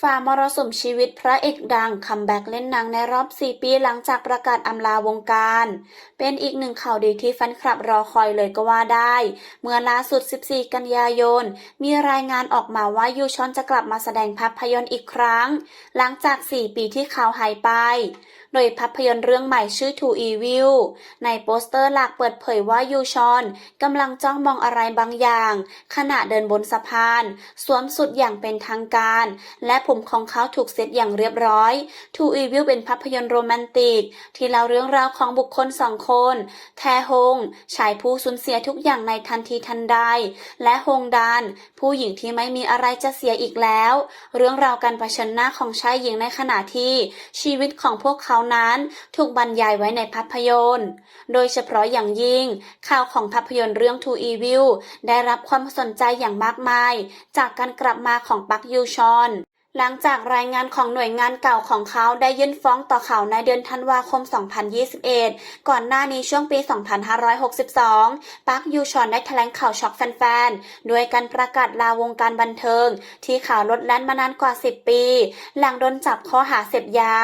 ฝ่ามรสุมชีวิตพระเอกดังคัมแบ็กเล่นหนังในรอบ 4 ปีหลังจากประกาศอำลาวงการ เป็นอีกหนึ่งข่าวดีที่แฟนคลับรอคอยเลยก็ว่าได้ เมื่อล่าสุด 14 กันยายน มีรายงานออกมาว่ายูชอนจะกลับมาแสดงภาพยนตร์อีกครั้ง หลังจาก 4 ปีที่เขาหายไป โดยภาพยนตร์เรื่องใหม่ชื่อ Two Evil ในโปสเตอร์หลักเปิดเผยว่ายูชอนกำลังจ้องมองอะไรบางอย่าง ขณะเดินบนสะพาน สวมสุดอย่างเป็นทางการ และผมของเขาถูกเซตอย่างเรียบร้อย Two Evil เป็นภาพยนตร์โรแมนติก ที่เล่าเรื่องราวของบุคคลสองคน แทฮงชายผู้สูญเสียทุกอย่างในทันทีทันใด และฮงดาน ผู้หญิงที่ไม่มีอะไรจะเสียอีกแล้ว เรื่องราวการเผชิญหน้าของชายหญิงในขณะที่ชีวิตของพวกเขานั้นถูกบรรยายไว้ในภาพยนตร์ โดยเฉพาะอย่างยิ่ง ข่าวของภาพยนตร์เรื่อง Two Evil ได้รับความสนใจอย่างมากมาย จากการกลับมาของปักยูชอนหลังจากรายงานของหน่วยงานเก่าของเขาได้ยื่นฟ้องต่อเขาในเดือนธันวาคม 2021 ก่อนหน้านี้ช่วงปี 2562 ปักยูชอนได้แถลงข่าวช็อกแฟนๆ ด้วยการประกาศลาวงการบันเทิง ที่ข่าวลดแล่นมานานกว่า 10 ปี หลังโดนจับข้อหาเสพยา